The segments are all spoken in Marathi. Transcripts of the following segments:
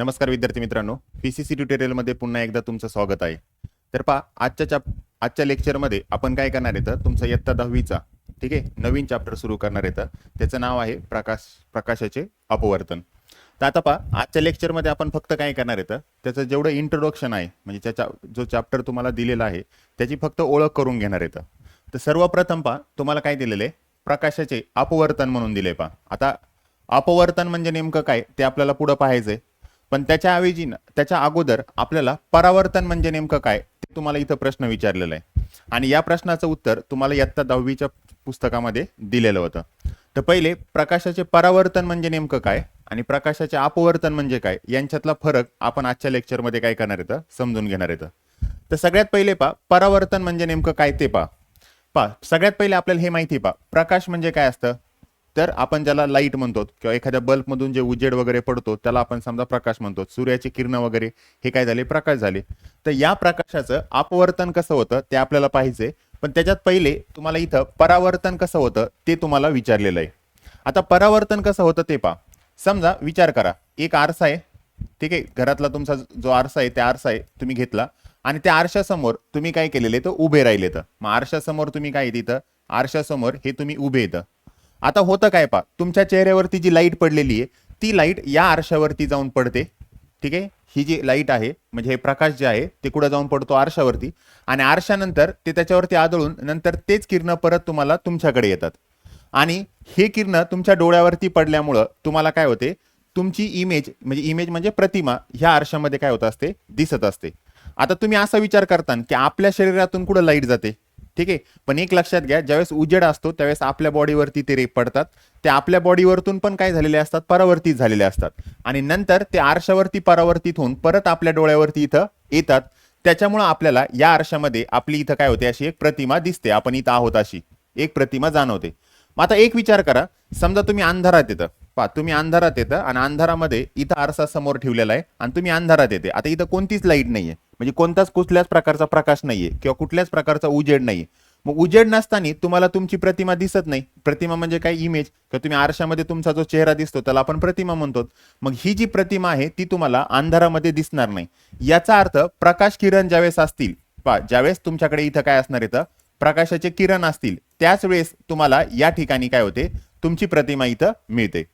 नमस्कार विद्यार्थी मित्रांनो. पी सी सी ट्युटोरियलमध्ये पुन्हा एकदा तुमचं स्वागत आहे. तर पहा आजच्या चॅप आजच्या लेक्चरमध्ये आपण काय करणार येतं तुमचा इयत्ता दहावीचा ठीक आहे? नवीन चॅप्टर सुरू करणार येतं त्याचं नाव आहे प्रकाश प्रकाशाचे अपवर्तन. तर आता पहा आजच्या लेक्चरमध्ये आपण फक्त काय करणार येतं त्याचं जेवढं इंट्रोडक्शन आहे म्हणजे त्याचा जो चॅप्टर तुम्हाला दिलेला आहे त्याची फक्त ओळख करून घेणार येतं तर. सर्वप्रथम पहा तुम्हाला काय दिलेलं आहे? प्रकाशाचे अपवर्तन म्हणून दिले पहा. आता अपवर्तन म्हणजे नेमकं काय? ते आपल्याला पुढं पाहायचंय. पण त्याच्याऐवजी न- त्याच्या अगोदर आपल्याला परावर्तन म्हणजे नेमकं काय ते तुम्हाला इथं प्रश्न विचारलेला आहे. आणि या प्रश्नाचं उत्तर तुम्हाला इयत्ता दहावीच्या पुस्तकामध्ये दिलेलं होतं. तर पहिले प्रकाशाचे परावर्तन म्हणजे नेमकं काय आणि प्रकाशाचे अपवर्तन म्हणजे काय यांच्यातला फरक आपण आजच्या लेक्चरमध्ये काय करणार येतं समजून घेणार येतं तर. सगळ्यात पहिले पा परावर्तन म्हणजे नेमकं काय ते पा पा सगळ्यात पहिले आपल्याला हे माहिती पा प्रकाश म्हणजे काय असतं? तर आपण ज्याला लाइट म्हणतो किंवा एखाद्या बल्बमधून जे उजेड वगैरे पडतो त्याला आपण समजा प्रकाश म्हणतो. सूर्याची किरण वगैरे हे काय झाले? प्रकाश झाले. तर या प्रकाशाचं अपवर्तन कसं होतं ते आपल्याला पाहिजे पण त्याच्यात पहिले तुम्हाला इथं परावर्तन कसं होतं ते तुम्हाला विचारलेलं आहे. आता परावर्तन कसं होतं ते पहा. समजा विचार करा. एक आरसा आहे. ठीक आहे? घरातला तुमचा जो आरसा आहे त्या आरसा आहे तुम्ही घेतला. आणि त्या आरशासमोर तुम्ही काय केलेले तर उभे राहिले तर मग आरशासमोर तुम्ही काय तिथं? आरशासमोर हे तुम्ही उभे येतं आता होतं काय पा तुमच्या चेहऱ्यावरती जी लाइट पडलेली आहे ती लाइट या आरशावरती जाऊन पडते. ठीक आहे? ही जी लाइट आहे म्हणजे हे प्रकाश जे आहे ते कुठं जाऊन पडतो? आरशावरती. आणि आरशानंतर ते त्याच्यावरती आदळून नंतर तेच किरणं परत तुम्हाला तुमच्याकडे येतात. आणि हे किरणं तुमच्या डोळ्यावरती पडल्यामुळं तुम्हाला काय होते? तुमची इमेज म्हणजे इमेज म्हणजे प्रतिमा ह्या आरशामध्ये काय होत असते? दिसत असते. आता तुम्ही असा विचार करता की आपल्या शरीरातून कुठं लाइट जाते? ठीक आहे? पण एक लक्षात घ्या ज्यावेळेस उजेड असतो त्यावेळेस आपल्या बॉडीवरती ते रेप पडतात. ते आपल्या बॉडीवरतून पण काय झालेले असतात? परावर्तित झालेले असतात. आणि नंतर ते आरशावरती परावर्तित होऊन परत आपल्या डोळ्यावरती इथं येतात. त्याच्यामुळं आपल्याला या आरशामध्ये आपली इथं काय होते? अशी एक प्रतिमा दिसते. आपण इथं आहोत अशी. एक प्रतिमा जाणवते. मग आता एक विचार करा. समजा तुम्ही अंधारात येतं. पा तुम्ही अंधारात येतं आणि अंधारामध्ये इथं आरसा समोर ठेवलेला आहे आणि तुम्ही अंधारात येते. आता इथं कोणतीच लाइट नाहीये. म्हणजे कोणताच कुठल्याच प्रकारचा प्रकाश नाहीये किंवा कुठल्याच प्रकारचा उजेड नाहीये. मग उजेड नसताना तुम्हाला तुमची प्रतिमा दिसत नाही. प्रतिमा म्हणजे काय? इमेज किंवा तुम्ही आरशामध्ये तुमचा जो चेहरा दिसतो त्याला आपण प्रतिमा म्हणतो. मग ही जी प्रतिमा आहे ती तुम्हाला अंधारामध्ये दिसणार नाही. याचा अर्थ प्रकाश किरण ज्यावेळेस असतील पा ज्यावेळेस तुमच्याकडे इथं काय असणार इथं प्रकाशाचे किरण असतील त्याच वेळेस तुम्हाला या ठिकाणी काय होते? तुमची प्रतिमा इथं मिळते.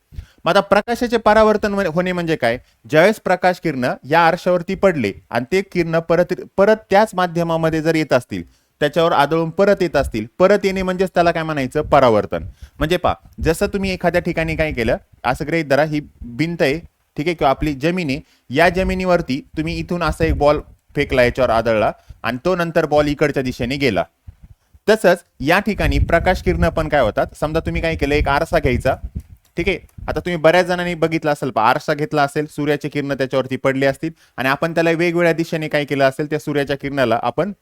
मग आता प्रकाशाचे परावर्तन होणे म्हणजे काय? ज्यावेळेस प्रकाश किरण या आरशावरती पडले आणि ते किरण परत परत त्याच माध्यमामध्ये जर येत असतील त्याच्यावर आदळून परत येत असतील परत येणे म्हणजेच त्याला काय म्हणायचं? परावर्तन. म्हणजे पा जसं तुम्ही एखाद्या ठिकाणी काय केलं असं ग्रहित धरा ही भिंत आहे ठीक आहे? किंवा आपली जमीन आहे या जमिनीवरती तुम्ही इथून असा एक बॉल फेकला याच्यावर आदळला आणि तो नंतर बॉल इकडच्या दिशेने गेला. तसंच या ठिकाणी प्रकाश किरण पण काय होतात? समजा तुम्ही काय केलं एक आरसा घ्यायचा ठीक आहे? आता तुम्ही बऱ्याच जणांनी बघितलं असेल आरसा घेतला असेल सूर्याची किरण त्याच्यावरती पडली असतील आणि आपण त्याला वेगवेगळ्या दिशेने काय केलं असेल त्या सूर्याच्या किरणाला आपण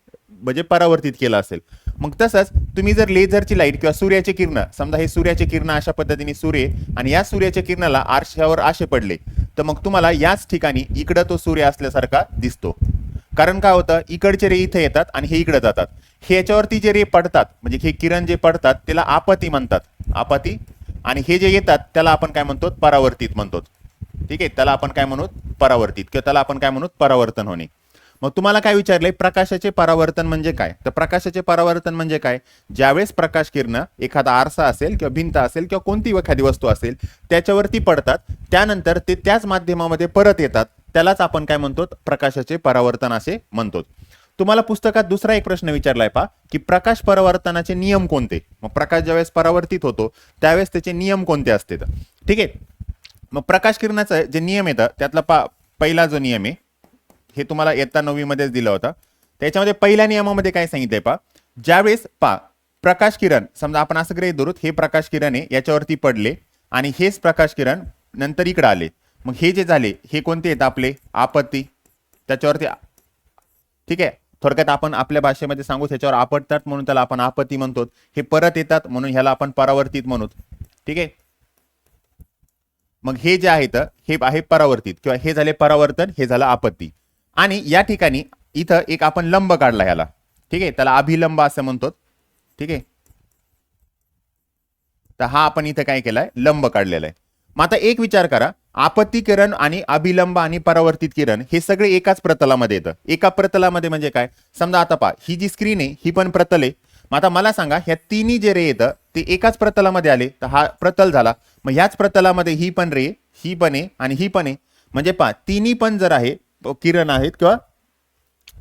म्हणजे परावर्तित केलं असेल. मग तसंच तुम्ही जर लेझरची लाइट किंवा सूर्याची किरण समजा हे सूर्याचे किरण अशा पद्धतीने सूर्य आणि या सूर्याच्या किरणाला आरशावर आशे पडले तर मग तुम्हाला याच ठिकाणी इकडं तो सूर्य असल्यासारखा दिसतो. कारण काय होतं? इकडचे रे इथे येतात आणि हे इकडे जातात. हे याच्यावरती जे रे पडतात म्हणजे हे किरण जे पडतात त्याला आपती म्हणतात. आपती आणि हे जे येतात त्याला आपण काय म्हणतो? परावर्तित म्हणतो. ठीक आहे? त्याला आपण काय म्हणू? परावर्तित. किंवा त्याला आपण काय म्हणू? परावर्तन होणे. मग तुम्हाला काय विचारलंय? प्रकाशाचे परावर्तन म्हणजे काय? तर प्रकाशाचे परावर्तन म्हणजे काय? ज्यावेळेस प्रकाश किरण एखादा आरसा असेल किंवा भिंत असेल किंवा कोणती एखादी वस्तू असेल त्याच्यावरती पडतात. त्यानंतर ते त्याच माध्यमामध्ये परत येतात. त्यालाच आपण काय म्हणतो? प्रकाशाचे परावर्तन असे म्हणतो. तुम्हाला पुस्तकात दुसरा एक प्रश्न विचारलाय पा की प्रकाश परावर्तनाचे नियम कोणते? मग प्रकाश ज्यावेळेस परावर्तित होतो त्यावेळेस त्याचे नियम कोणते असते? ठीक आहे? मग प्रकाश किरणाचं जे नियम येतं त्यातला पा पहिला जो नियम आहे हे तुम्हाला येता नववीमध्येच दिला होता. त्याच्यामध्ये पहिल्या नियमामध्ये काय सांगितलंय पा ज्यावेळेस पा प्रकाश किरण समजा आपण असं गृहीत धरूत हे प्रकाश किरण आहे याच्यावरती पडले आणि हेच प्रकाश किरण नंतर इकडे आले. मग हे जे झाले हे कोणते आहेत आपले? आपत्ती. त्याच्यावरती ठीक आहे? थोडक्यात आपण आपल्या भाषेमध्ये सांगू त्याच्यावर आपटतात म्हणून त्याला आपण आपत्ती म्हणतो हे परत येतात म्हणून ह्याला आपण परावर्तित म्हणू ठीक आहे? मग हे जे आहेत हे आहे परावर्तित किंवा हे झाले परावर्तन हे झालं आपत्ती. आणि या ठिकाणी इथं एक आपण लंब काढला ह्याला. ठीक आहे? त्याला अभिलंब असं म्हणतो ठीक आहे? तर हा आपण इथं काय केलाय? लंब काढलेला आहे. मग आता एक विचार करा. आपत्ती किरण आणि अभिलंब आणि परावर्तित किरण हे सगळे एकाच प्रतलामध्ये येतं. एका प्रतलामध्ये म्हणजे काय? समजा आता पहा ही जी स्क्रीन आहे ही पण प्रतल आहे. मग आता मला सांगा ह्या तिन्ही जे रे येतं ते एकाच प्रतलामध्ये आले तर हा प्रतल झाला. मग ह्याच प्रतलामध्ये ही पण रे ही पण आहे आणि ही पण आहे. म्हणजे पहा तिन्ही पण जर आहे किरण आहेत किंवा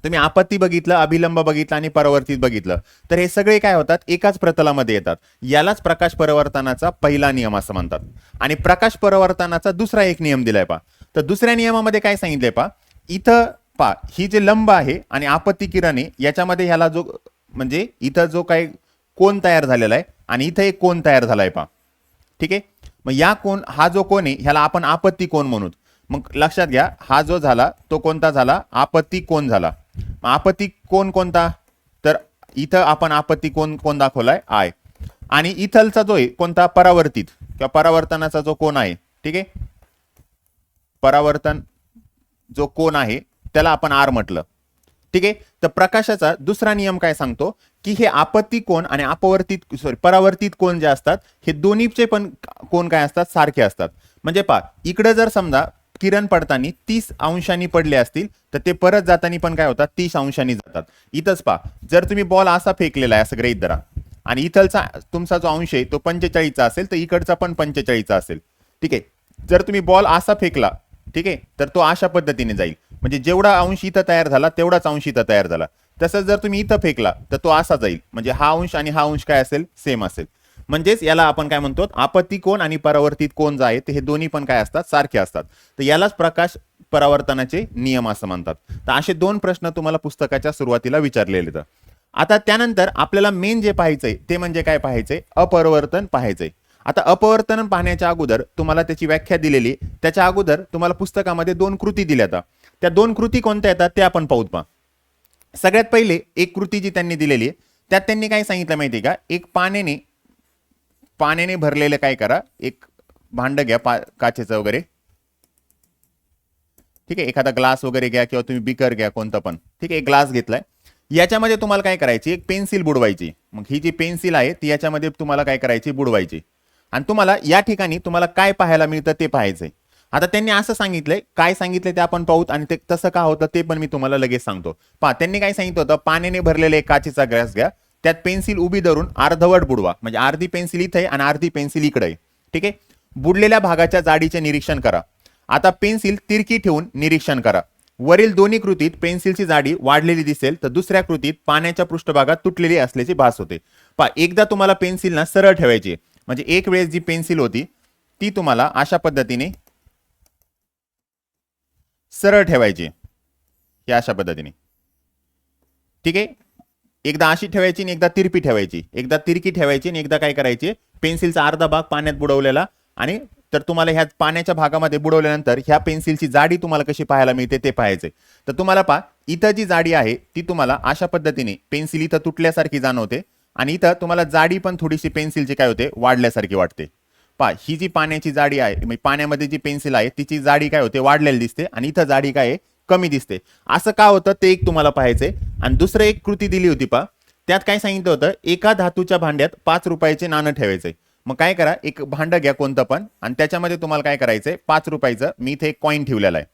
तुम्ही आपत्ती बघितलं अभिलंब बघितलं आणि परावर्तित बघितलं तर हे सगळे काय होतात? एकाच प्रतलामध्ये येतात. यालाच प्रकाश परावर्तनाचा पहिला नियम असं म्हणतात. आणि प्रकाश परावर्तनाचा दुसरा एक नियम दिलाय पा तर दुसऱ्या नियमामध्ये काय सांगितलंय पा इथं पा ही जे लंब आहे आणि आपत्ती किरण आहे याच्यामध्ये ह्याला जो म्हणजे इथं जो काही कोण तयार झालेला आहे आणि इथं एक कोण तयार झालाय पा ठीक आहे? मग या कोण हा जो कोण आहे ह्याला आपण आपत्ती कोण म्हणू. मग लक्षात घ्या हा जो झाला तो कोणता झाला? आपत्ती कोण झाला? मग आपत्ती कोण कोणता? तर इथं आपण आपत्ती कोण कोण दाखवलाय? आय. आणि इथलचा जो आहे कोणता? परावर्तित. किंवा परावर्तनाचा जो कोण आहे ठीक आहे? परावर्तन जो कोण आहे त्याला आपण आर म्हटलं. ठीक आहे? तर प्रकाशाचा दुसरा नियम काय सांगतो? की हे आपत्ती कोण आणि अपवर्तित सॉरी परावर्तित कोण जे असतात हे दोन्हीचे पण कोण काय असतात? सारखे असतात. म्हणजे पा इकडे जर समजा किरण पडताना तीस अंशांनी पडले असतील तर ते परत जाताना पण काय होतात? तीस अंशांनी जातात. इथंच पहा जर तुम्ही बॉल असा फेकलेला आहे असं ग्रहित धरा आणि इथलचा तुमचा जो अंश आहे तो पंचेचाळीसचा असेल तर इकडचा पण पंचेचाळीसचा असेल. ठीक आहे? जर तुम्ही बॉल असा फेकला ठीक आहे तर तो अशा पद्धतीने जाईल. म्हणजे जेवढा अंश इथं तयार झाला तेवढाच अंश इथं तयार झाला. तसंच जर तुम्ही इथं फेकला तर तो असा जाईल. म्हणजे हा अंश आणि हा अंश काय असेल? सेम असेल. म्हणजेच याला आपण काय म्हणतो आपत्ती कोण आणि परावर्तित कोण जे आहे ते हे दोन्ही पण काय असतात सारखे असतात. तर यालाच प्रकाश परावर्तनाचे नियम असं म्हणतात. तर असे दोन प्रश्न तुम्हाला पुस्तकाच्या सुरुवातीला विचारलेले तर आता त्यानंतर आपल्याला मेन जे पाहायचंय ते म्हणजे काय पाहायचंय? अपरिवर्तन पाहायचंय. आता अपवर्तन पाहण्याच्या अगोदर तुम्हाला त्याची व्याख्या दिलेली त्याच्या अगोदर तुम्हाला पुस्तकामध्ये दोन कृती दिल्या जातात त्या दोन कृती कोणत्या येतात ते आपण पाहूत पहा. सगळ्यात पहिले एक कृती जी त्यांनी दिलेली आहे त्यात त्यांनी काय सांगितलं माहिती आहे का? एक पाण्याने पाण्याने भरलेलं काय करा? एक भांड घ्या पा काचेचं वगैरे. ठीक आहे? एखादा ग्लास वगैरे घ्या किंवा तुम्ही बिकर घ्या कोणतं पण. ठीक आहे? एक ग्लास घेतलाय. याच्यामध्ये तुम्हाला काय करायची? एक पेन्सिल बुडवायची. मग ही जी पेन्सिल आहे ती याच्यामध्ये तुम्हाला काय करायची? बुडवायची. आणि तुम्हाला या ठिकाणी तुम्हाला काय पाहायला मिळतं ते पाहायचंय. आता त्यांनी असं सांगितलंय. काय सांगितलंय ते आपण पाहूत आणि ते तसं का होतं ते पण मी तुम्हाला लगेच सांगतो. पहा त्यांनी काय सांगितलं होतं? पाण्याने भरलेले एक काचेचा ग्लास घ्या. त्यात पेन्सिल उभी धरून अर्धवट बुडवा. म्हणजे अर्धी पेन्सिल इथे आहे आणि अर्धी पेन्सिल इकडे आहे. ठीक आहे? बुडलेल्या भागाच्या जाडीचे निरीक्षण करा. आता पेन्सिल तिरकी ठेवून निरीक्षण करा. वरील दोन्ही कृतीत पेन्सिलची जाडी वाढलेली दिसेल तर दुसऱ्या कृतीत पाण्याच्या पृष्ठभागात तुटलेली असल्याची भास होते. पहा एकदा तुम्हाला पेन्सिलना सरळ ठेवायची आहे. म्हणजे एक वेळेस जी पेन्सिल होती ती तुम्हाला अशा पद्धतीने सरळ ठेवायची या अशा पद्धतीने. ठीक आहे? एकदा अशी ठेवायची आणि एकदा तिरपी ठेवायची. एकदा तिरकी ठेवायची आणि एकदा काय करायची? पेन्सिलचा अर्धा भाग पाण्यात बुडवलेला आणि तर तुम्हाला ह्या पाण्याच्या भागामध्ये बुडवल्यानंतर ह्या पेन्सिलची जाडी तुम्हाला कशी पाहायला मिळते ते पाहायचे तर तुम्हाला पहा इथं जी जाडी आहे ती तुम्हाला अशा पद्धतीने पेन्सिल इथं तुटल्यासारखी जाणवते आणि इथं तुम्हाला जाडी पण थोडीशी पेन्सिलची काय होते? वाढल्यासारखी वाटते. पहा ही जी पाण्याची जाडी आहे म्हणजे पाण्यामध्ये जी पेन्सिल आहे तिची जाडी काय होते? वाढलेली दिसते आणि इथं जाडी काय आहे? कमी दिसते. असं का होतं ते एक तुम्हाला पाहायचंय. आणि दुसरं एक कृती दिली होती पा त्यात काय सांगितलं होतं? एका धातूच्या भांड्यात पाच रुपयाचे नाणं ठेवायचे. मग काय करा? एक भांडं घ्या कोणतं पण. आणि त्याच्यामध्ये तुम्हाला काय करायचंय? पाच रुपयाचं. मी इथे एक कॉईन ठेवलेला आहे.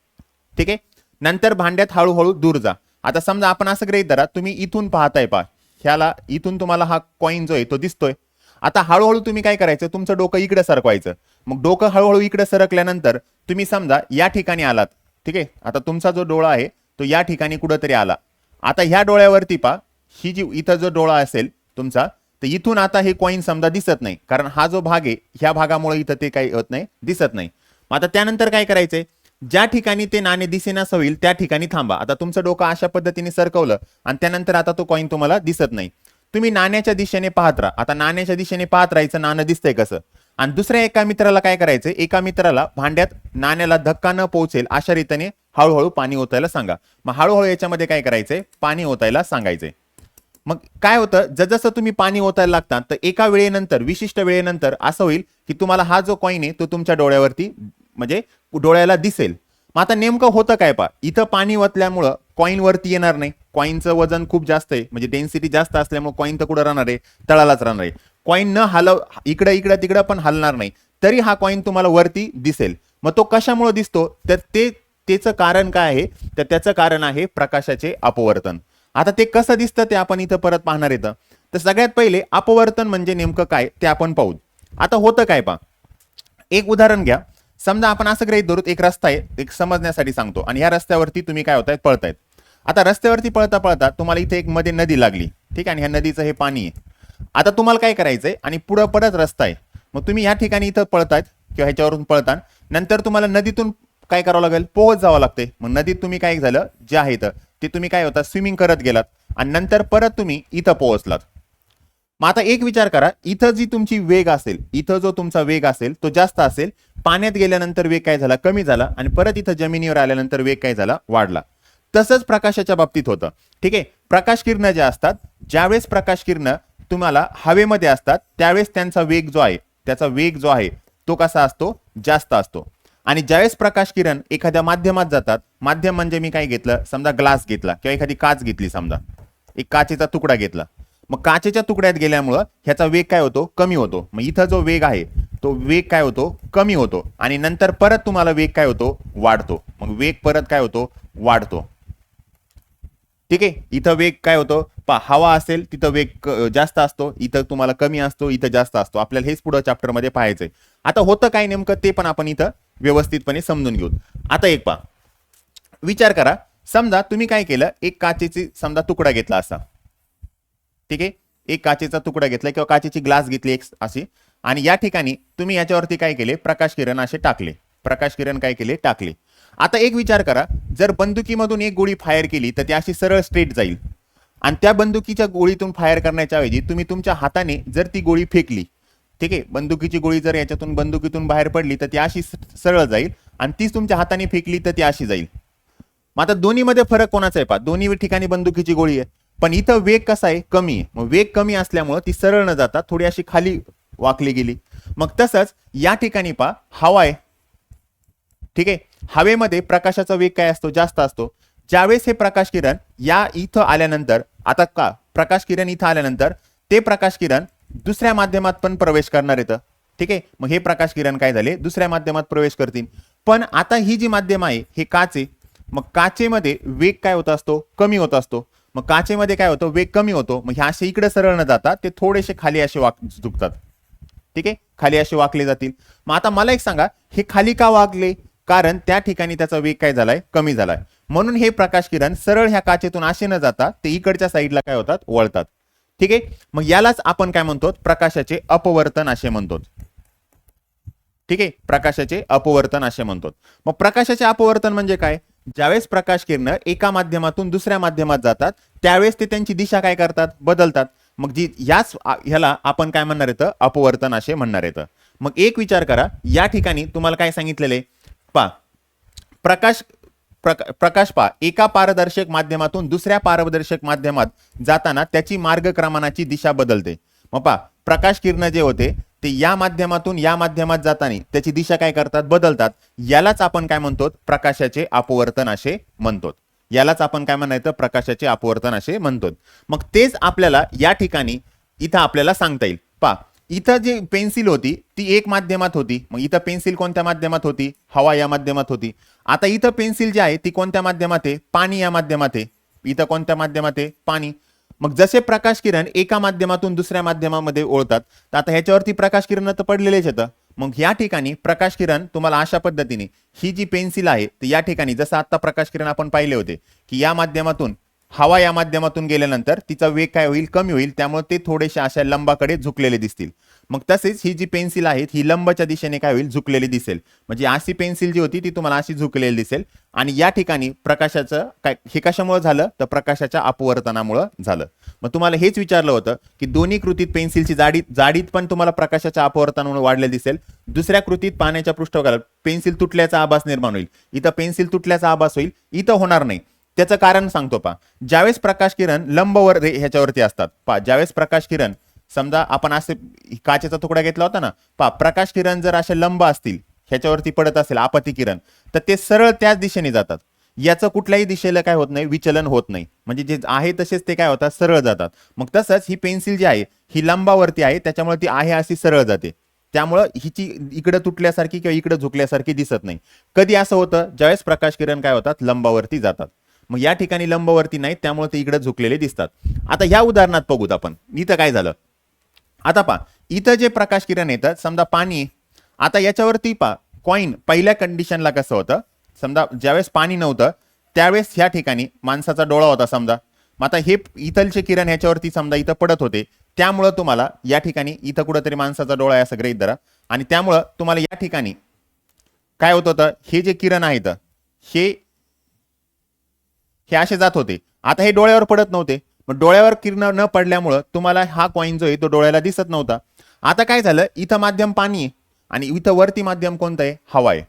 ठीक आहे? नंतर भांड्यात हळूहळू दूर जा. आता समजा आपण असं ग्रहित धरा तुम्ही इथून पाहताय पा ह्याला इथून तुम्हाला हा कॉईन जो आहे तो दिसतोय. आता हळूहळू तुम्ही काय करायचं? तुमचं डोकं इकडे सरकवायचं. मग डोकं हळूहळू इकडे सरकल्यानंतर तुम्ही समजा या ठिकाणी आलात. ठीक आहे? आता तुमचा जो डोळा आहे तो या ठिकाणी कुठंतरी आला. आता ह्या डोळ्यावरती पा ही जी इथं जो डोळा असेल तुमचा तर इथून आता हे कॉईन समजा दिसत नाही. कारण हा जो भाग आहे ह्या भागामुळे इथं ते काही होत नाही दिसत नाही. मग आता त्यानंतर काय करायचंय? ज्या ठिकाणी ते नाणे दिसेनास होईल त्या ठिकाणी थांबा. आता तुमचं डोकं अशा पद्धतीने सरकवलं आणि त्यानंतर आता तो कॉईन तुम्हाला दिसत नाही. तुम्ही नाण्याच्या दिशेने पाहत राहा. आता नाण्याच्या दिशेने पाहत राहायचं नाणं दिसतंय कसं? आणि दुसऱ्या एका मित्राला काय करायचं एका मित्राला भांड्यात नाण्याला धक्का न पोहोचेल अशा रीतीने हळूहळू पाणी ओतायला सांगा. मग हळूहळू याच्यामध्ये काय करायचंय? पाणी ओतायला सांगायचंय. मग काय होतं? जसजसं तुम्ही पाणी ओतायला लागता तर एका वेळेनंतर विशिष्ट वेळेनंतर असं होईल की तुम्हाला हा जो कॉईन आहे तो तुमच्या डोळ्यावरती म्हणजे डोळ्याला दिसेल. मग आता नेमकं होतं काय पा इथं पाणी ओतल्यामुळं कॉईन वरती येणार नाही. कॉईनचं वजन खूप जास्त आहे. म्हणजे डेन्सिटी जास्त असल्यामुळे कॉईन तर कुठं राहणार आहे? तळालाच राहणार आहे. कॉईन न हलव इकडं इकडं तिकडं पण हलणार नाही. तरी हा कॉईन तुम्हाला वरती दिसेल. मग तो कशामुळे दिसतो? तर ते त्याचं कारण काय आहे? तर त्याचं कारण आहे प्रकाशाचे अपवर्तन. आता ते कसं दिसतं ते आपण इथं परत पाहणार येतं तर सगळ्यात पहिले अपवर्तन म्हणजे नेमकं काय? ते आपण पाहू. आता होतं काय पा एक उदाहरण घ्या. समजा आपण असं गृहीत धरू एक रस्ता आहे एक समजण्यासाठी सांगतो. आणि या रस्त्यावरती तुम्ही काय होतायत? पळतायत. आता रस्त्यावरती पळता पळता तुम्हाला इथे एक मध्ये नदी लागली. ठीक आहे? आणि ह्या नदीचं हे पाणी आहे. आता तुम्हाला काय करायचंय? आणि पुढं परत रस्ता आहे मग तुम्ही ह्या ठिकाणी इथं पळतायत किंवा ह्याच्यावरून पळता नंतर तुम्हाला नदीतून काय करावं लागेल? पोहत जावं लागते मग नदीत तुम्ही काय झालं? जे आहे इथं ते तुम्ही काय होता स्विमिंग करत गेलात. आणि नंतर परत तुम्ही इथं पोहोचलात. मग आता एक विचार करा. इथं जी तुमची वेग असेल इथं जो तुमचा वेग असेल तो जास्त असेल. पाण्यात गेल्यानंतर वेग काय झाला? कमी झाला. आणि परत इथं जमिनीवर आल्यानंतर वेग काय झाला? वाढला. तसंच प्रकाशाच्या बाबतीत होतं. ठीक आहे? प्रकाश किरणं ज्या असतात ज्यावेळेस प्रकाश किरणं तुम्हाला हवेमध्ये असतात त्यावेळेस त्यांचा वेग जो आहे त्याचा वेग जो आहे तो कसा असतो? जास्त असतो. आणि ज्यावेळेस प्रकाश किरण एखाद्या माध्यमात जातात माध्यम म्हणजे मी काय घेतलं? समजा ग्लास घेतला किंवा एखादी काच घेतली समजा. एक काचेचा तुकडा घेतला. मग काचेच्या तुकड्यात गेल्यामुळं ह्याचा वेग काय होतो? कमी होतो. मग इथं जो वेग आहे तो वेग काय होतो? कमी होतो. आणि नंतर परत तुम्हाला वेग काय होतो? वाढतो. मग वेग परत काय होतो? वाढतो. ठीक आहे? इथं वेग काय होतो? पा हवा असेल तिथं वेग जास्त असतो इथं तुम्हाला कमी असतो इथं जास्त असतो. आपल्याला हेच पुढं चॅप्टरमध्ये पाहायचंय. आता होतं काय नेमकं ते पण आपण इथं व्यवस्थितपणे समजून घेऊ. आता एक पा विचार करा. समजा तुम्ही काय केलं? एक काचेची समजा तुकडा घेतला असा. ठीक आहे? एक काचेचा तुकडा घेतला किंवा काचेची ग्लास घेतली एक अशी. आणि या ठिकाणी तुम्ही याच्यावरती काय केले? प्रकाश किरण असे टाकले. प्रकाश किरण काय केले? टाकले. आता एक विचार करा जर बंदुकीमधून एक गोळी फायर केली तर ती अशी सरळ स्ट्रेट जाईल. आणि त्या बंदुकीच्या गोळीतून फायर करण्याच्या ऐवजी तुम्ही तुमच्या हाताने जर ती गोळी फेकली ठीक आहे बंदुकीची गोळी जर याच्यातून बंदुकीतून बाहेर पडली तर ती अशी सरळ जाईल आणि तीच तुमच्या हाताने फेकली तर ती अशी जाईल. मग आता दोन्हीमध्ये फरक कोणाचा आहे पा दोन्ही ठिकाणी बंदुकीची गोळी आहे. पण इथं वेग कसा आहे? कमी आहे. मग वेग कमी असल्यामुळं ती सरळ न जाता थोडी अशी खाली वाकली गेली. मग तसंच या ठिकाणी पा हवा आहे. ठीक आहे हवेमध्ये प्रकाशाचा वेग काय असतो? जास्त असतो. ज्यावेळेस हे प्रकाश किरण या इथं आल्यानंतर आता का? प्रकाश किरण इथं आल्यानंतर ते प्रकाश किरण दुसऱ्या माध्यमात पण प्रवेश करणार येतं ठीक आहे? मग हे प्रकाश किरण काय झाले? दुसऱ्या माध्यमात प्रवेश करतील. पण आता ही जी माध्यम आहे हे काचे. मग काचेमध्ये वेग काय होत असतो? कमी होत असतो. मग काचेमध्ये काय होतं? वेग कमी होतो. मग हे असे इकडे सरळ न जातात ते थोडेसे खाली असे वाक झुकतात ठीक आहे? खाली असे वाकले जातील. मग आता मला एक सांगा हे खाली का वाकले? कारण त्या ठिकाणी त्याचा वेग काय झालाय? कमी झालाय. म्हणून हे प्रकाश किरण सरळ ह्या काचेतून असे न जाता ते इकडच्या साईडला काय होतात? वळतात. ठीक आहे? मग यालाच आपण काय म्हणतो? प्रकाशाचे अपवर्तन असे म्हणतो. ठीक आहे? प्रकाशाचे अपवर्तन असे म्हणतो. मग प्रकाशाचे अपवर्तन म्हणजे काय? ज्यावेळेस प्रकाश किरण एका माध्यमातून दुसऱ्या माध्यमात जातात त्यावेळेस ते त्यांची दिशा काय करतात? बदलतात. मग जी याच ह्याला आपण काय म्हणणार येतं? अपवर्तन असे म्हणणार येतं. मग एक विचार करा. या ठिकाणी तुम्हाला काय सांगितलेले पा. प्रकाश प्रका- प्रकाश पा. एका पारदर्शक माध्यमातून दुसऱ्या पारदर्शक माध्यमात जाताना त्याची मार्गक्रमणाची दिशा बदलते. मग पा प्रकाश किरण जे होते ते या माध्यमातून या माध्यमात जाताना त्याची दिशा काय करतात? बदलतात. यालाच आपण काय म्हणतो प्रकाशाचे अपवर्तन असे म्हणतो यालाच आपण काय म्हणायचं? प्रकाशाचे अपवर्तन असे म्हणतो मग तेच आपल्याला या ठिकाणी इथं आपल्याला सांगता येईल. पा इथं जी पेन्सिल होती ती एक माध्यमात होती. मग इथं पेन्सिल कोणत्या माध्यमात होती? हवा या माध्यमात होती. आता इथं पेन्सिल जी आहे ती कोणत्या माध्यमात आहे? पाणी या माध्यमात आहे. इथं कोणत्या माध्यमात आहे? पाणी. मग जसे प्रकाश किरण एका माध्यमातून दुसऱ्या माध्यमामध्ये ओळतात तर आता ह्याच्यावरती प्रकाश किरण तर पडलेलेच येतं मग या ठिकाणी प्रकाश किरण तुम्हाला अशा पद्धतीने ही जी पेन्सिल आहे तर या ठिकाणी जसं आता प्रकाश किरण आपण पाहिले होते की या माध्यमातून हवा या माध्यमातून गेल्यानंतर तिचा वेग काय होईल कमी होईल त्यामुळे ते थोडेसे अशा लंबाकडे झुकलेले दिसतील. मग तसेच ही जी पेन्सिल आहे ही लंबच्या दिशेने काय होईल झुकलेली दिसेल. म्हणजे अशी पेन्सिल जी होती ती तुम्हाला अशी झुकलेली दिसेल. आणि या ठिकाणी प्रकाशाचं काय हे कशामुळे झालं? तर प्रकाशाच्या अपवर्तनामुळं झालं. मग तुम्हाला हेच विचारलं होतं की दोन्ही कृतीत पेन्सिलची जाडी जाडीत पण तुम्हाला प्रकाशाच्या अपवर्तनामुळे वाढले दिसेल. दुसऱ्या कृतीत पाण्याच्या पृष्ठभागाला पेन्सिल तुटल्याचा आभास निर्माण होईल. इथं पेन्सिल तुटल्याचा आभास होईल. इथं होणार नाही. त्याचं कारण सांगतो पा ज्यावेळेस प्रकाश किरण लंबवर रे- ह्याच्यावरती असतात. पा ज्यावेळेस प्रकाश किरण समजा आपण असे काचेचा तुकडा घेतला होता ना पा प्रकाश किरण जर असे लंब असतील ह्याच्यावरती पडत असेल आपत्ती किरण तर ते सरळ त्याच दिशेने जातात. याचं कुठल्याही दिशेला काय होत नाही विचलन होत नाही. म्हणजे जे आहे तसेच ते काय होतात सरळ जातात. मग तसंच ही पेन्सिल जी आहे ही लंबावरती आहे त्याच्यामुळे ती आहे अशी सरळ जाते. त्यामुळं हिची इकडं तुटल्यासारखी किंवा इकडं झुकल्यासारखी दिसत नाही. कधी असं होतं ज्यावेळेस प्रकाश किरण काय होतात लंबावरती जातात. मग या ठिकाणी लंबवरती नाहीत त्यामुळे ते इकडे झुकलेले दिसतात. आता ह्या उदाहरणात बघूत आपण. इथं काय झालं? आता पा इथं जे प्रकाश किरण येतात समजा पाणी आता याच्यावरती पा कॉईन पहिल्या कंडिशनला कसं होतं? समजा ज्यावेळेस पाणी नव्हतं त्यावेळेस ह्या ठिकाणी माणसाचा डोळा होता समजा. मग आता हे इथलचे किरण ह्याच्यावरती समजा इथं पडत होते त्यामुळं तुम्हाला या ठिकाणी इथं कुठंतरी माणसाचा डोळा आहे असं गृहीत धरा. आणि त्यामुळं तुम्हाला या ठिकाणी काय होत होतं? हे जे किरण आहेत हे हे असे जात होते. आता हे डोळ्यावर पडत नव्हते. मग डोळ्यावर किरण न पडल्यामुळं तुम्हाला हा कॉईन जो आहे तो डोळ्याला दिसत नव्हता. आता काय झालं? इथं माध्यम पाणी आहे आणि इथं वरती माध्यम कोणतं आहे? हवा आहे.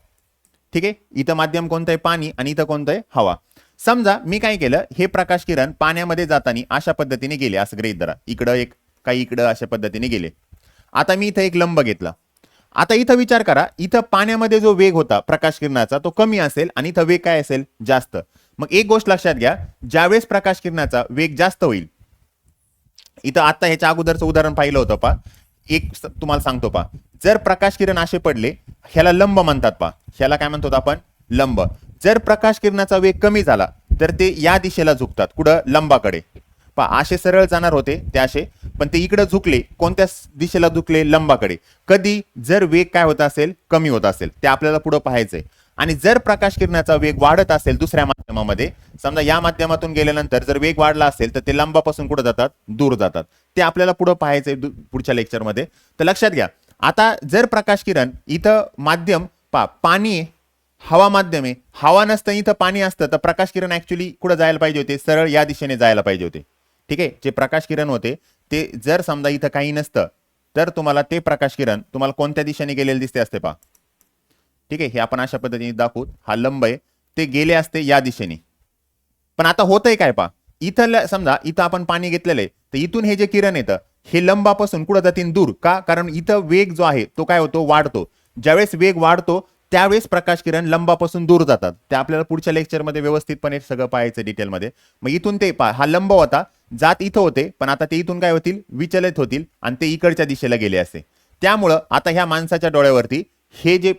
ठीक आहे? इथं माध्यम कोणतं आहे? पाणी आणि इथं कोणतं आहे? हवा. समजा मी काय केलं? हे प्रकाश किरण पाण्यामध्ये जाताना अशा पद्धतीने गेले. असं गृहीत धरा इकडं एक काही इकडं अशा पद्धतीने गेले. आता मी इथं एक लंब घेतला. आता इथं विचार करा. इथं पाण्यामध्ये जो वेग होता प्रकाश किरणाचा तो कमी असेल आणि इथं वेग काय असेल? जास्त. मग एक गोष्ट लक्षात घ्या ज्यावेळेस प्रकाश किरणाचा वेग जास्त होईल इथं आता ह्याच्या अगोदरचं उदाहरण पाहिलं होतं पा एक तुम्हाला सांगतो पा जर प्रकाश किरण असे पडले ह्याला लंब म्हणतात पा ह्याला काय म्हणतो आपण? लंब. जर प्रकाश किरणाचा वेग कमी झाला तर ते या दिशेला झुकतात कुठं? लंबाकडे. पा असे सरळ जाणार होते ते असे पण ते इकडे झुकले कोणत्या दिशेला झुकले? लंबाकडे. कधी? जर वेग काय होत असेल कमी होत असेल. ते आपल्याला पुढे पाहायचंय. आणि जर प्रकाश किरणाचा वेग वाढत असेल दुसऱ्या माध्यमामध्ये समजा या माध्यमातून गेल्यानंतर जर वेग वाढला असेल तर ते लंबापासून कुठं जातात? दूर जातात. ते आपल्याला पुढं पाहायचंय दु- पुढच्या लेक्चरमध्ये तर लक्षात घ्या. आता जर प्रकाश किरण इथं माध्यम पा पाणी आहे, हवा माध्यम आहे हवा नसतं इथं पाणी असतं तर प्रकाश किरण ऍक्च्युली कुठं जायला पाहिजे होते? सरळ या दिशेने जायला पाहिजे होते. ठीक आहे? जे प्रकाश किरण होते ते जर समजा इथं काही नसतं तर तुम्हाला ते प्रकाश किरण तुम्हाला कोणत्या दिशेने गेलेले दिसते असते पा ठीक आहे हे आपण अशा पद्धतीने दाखवू. हा लंब आहे. ते गेले असते या दिशेने. पण आता होतंय काय पा इथं समजा इथं आपण पाणी घेतलेलं आहे तर इथून हे जे किरण येतं हे लंबापासून कुठं जातील? दूर. का? कारण इथं वेग जो आहे तो काय होतो? वाढतो. ज्यावेळेस वेग वाढतो त्यावेळेस प्रकाश किरण लंबापासून दूर जातात. ते आपल्याला पुढच्या लेक्चरमध्ये व्यवस्थितपणे सगळं पाहायचं डिटेलमध्ये मग इथून ते पा हा लंब होता. जात इथं होते पण आता ते इथून काय होतील? विचलित होतील आणि ते इकडच्या दिशेला गेले असते त्यामुळं आता ह्या माणसाच्या डोळ्यावरती हे जे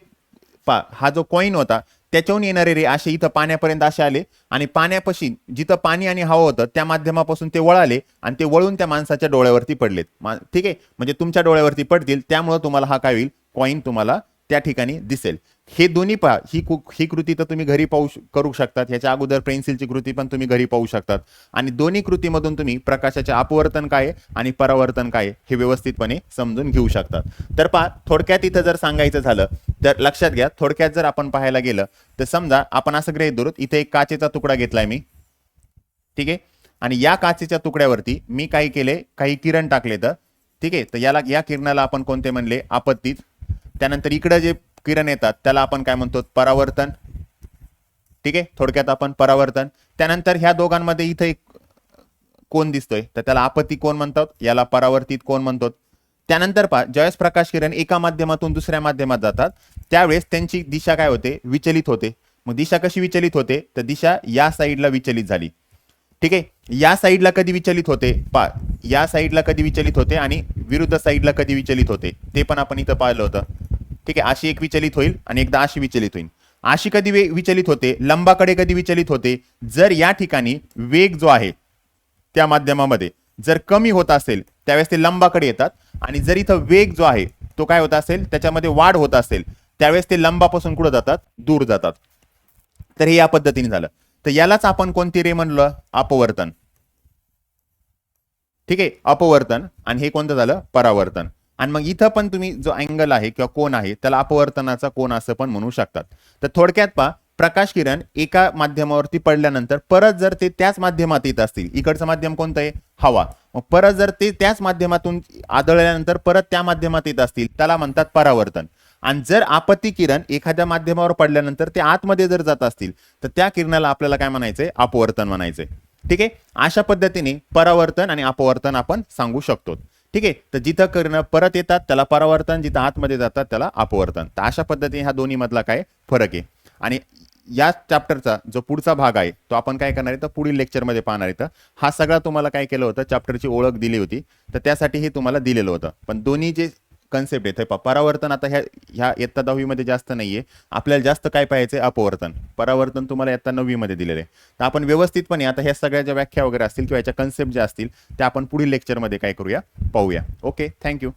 पा हा जो कॉईन होता त्याच्याहून येणारे रे असे इथं पाण्यापर्यंत असे आले. आणि पाण्यापाशी जिथं पाणी आणि हवा होतं त्या माध्यमापासून ते वळाले आणि ते वळून त्या माणसाच्या डोळ्यावरती पडलेत. ठीक आहे? म्हणजे तुमच्या डोळ्यावरती पडतील त्यामुळं तुम्हाला हा काय होईल? कॉईन तुम्हाला त्या ठिकाणी दिसेल. हे दोन्ही पहा. ही कु- ही कृती तर तुम्ही घरी पाहू श- करू शकतात. ह्याच्या अगोदर पेन्सिलची कृती पण तुम्ही घरी पाहू शकतात. आणि दोन्ही कृतीमधून तुम्ही प्रकाशाचे अपवर्तन काय आणि परावर्तन काय आहे हे व्यवस्थितपणे समजून घेऊ शकतात. तर पहा थोडक्यात इथं जर सांगायचं झालं तर लक्षात घ्या थोडक्यात जर आपण पाहायला गेलं तर समजा आपण असं गृहीत धरू इथे एक काचेचा तुकडा घेतलाय मी. ठीक आहे? आणि या काचेच्या तुकड्यावरती मी काही केले काही किरण टाकले तर. ठीक आहे? तर याला या किरणाला आपण कोणते म्हणले? आपत्तीत. त्यानंतर इकडं जे किरण येतात त्याला आपण काय म्हणतो? परावर्तन. ठीक आहे? थोडक्यात आपण परावर्तन. त्यानंतर ह्या दोघांमध्ये इथं एक कोण दिसतोय? तर त्याला आपत्ती कोण म्हणतात? याला परावर्तित कोण म्हणतो त्यानंतर पहा ज्यावेळेस प्रकाश किरण एका माध्यमातून दुसऱ्या माध्यमात जातात त्यावेळेस त्यांची दिशा काय होते? विचलित होते. मग दिशा कशी विचलित होते? तर दिशा या साईडला विचलित झाली. ठीक आहे? या साईडला कधी विचलित होते? पा या साईडला कधी विचलित होते आणि विरुद्ध साईडला कधी विचलित होते? ते पण आपण इथं पाहिलं होतं. ठीक आहे? अशी एक विचलित होईल आणि एकदा अशी विचलित होईल अशी कधी विचलित होते? लंबाकडे कधी विचलित होते? जर या ठिकाणी वेग जो आहे त्या माध्यमामध्ये जर कमी होत असेल त्यावेळेस ते लंबाकडे येतात आणि जर इथं वेग जो आहे तो काय होत असेल? त्याच्यामध्ये वाढ होत असेल त्यावेळेस ते लंबापासून कुठं जातात? दूर जातात. तर हे या पद्धतीने झालं. तर यालाच आपण कोणती रे म्हणलं? अपवर्तन. ठीक आहे? अपवर्तन आणि हे कोणतं झालं? परावर्तन. आणि मग इथं पण तुम्ही जो अँगल आहे किंवा कोण आहे त्याला अपवर्तनाचा कोण असं पण म्हणू शकतात. तर थोडक्यात पहा प्रकाश किरण एका माध्यमावरती पडल्यानंतर परत जर ते त्याच माध्यमात येत असतील इकडचं माध्यम कोणतं आहे? हवा. मग परत जर ते त्याच माध्यमातून आदळल्यानंतर परत त्या माध्यमात येत असतील त्याला म्हणतात परावर्तन. आणि जर आपत्ती किरण एखाद्या माध्यमावर पडल्यानंतर ते आतमध्ये जर जात असतील तर त्या किरणाला आपल्याला काय म्हणायचंय? अपवर्तन म्हणायचंय. ठीक आहे? अशा पद्धतीने परावर्तन आणि अपवर्तन आपण सांगू शकतो. ठीक आहे? तर जिथं करणं परत येतात त्याला परावर्तन जिथं आतमध्ये जातात त्याला अपवर्तन. तर अशा पद्धतीने ह्या दोन्ही मधला काय फरक आहे? आणि या चॅप्टरचा जो पुढचा भाग आहे तो आपण काय करणार आहे? तर पुढील लेक्चरमध्ये पाहणार आहे. तर हा सगळा तुम्हाला काय केलं होतं? चॅप्टरची ओळख दिली होती. तर त्यासाठी हे तुम्हाला दिलेलं होतं. पण दोन्ही जे कन्सेप्ट येते पा परावर्तन आता ह्या ह्या इयत्ता दहावीमध्ये जास्त नाही आहे आपल्याला जास्त काय पाहायचं आहे अपवर्तन. परावर्तन तुम्हाला इयत्ता नववीमध्ये दिलेलं आहे तर आपण व्यवस्थितपणे आता ह्या सगळ्या ज्या व्याख्या वगैरे असतील किंवा याच्या कन्सेप्ट ज्या असतील त्या आपण पुढील लेक्चरमध्ये काय करूया? पाहूया. Okay thank you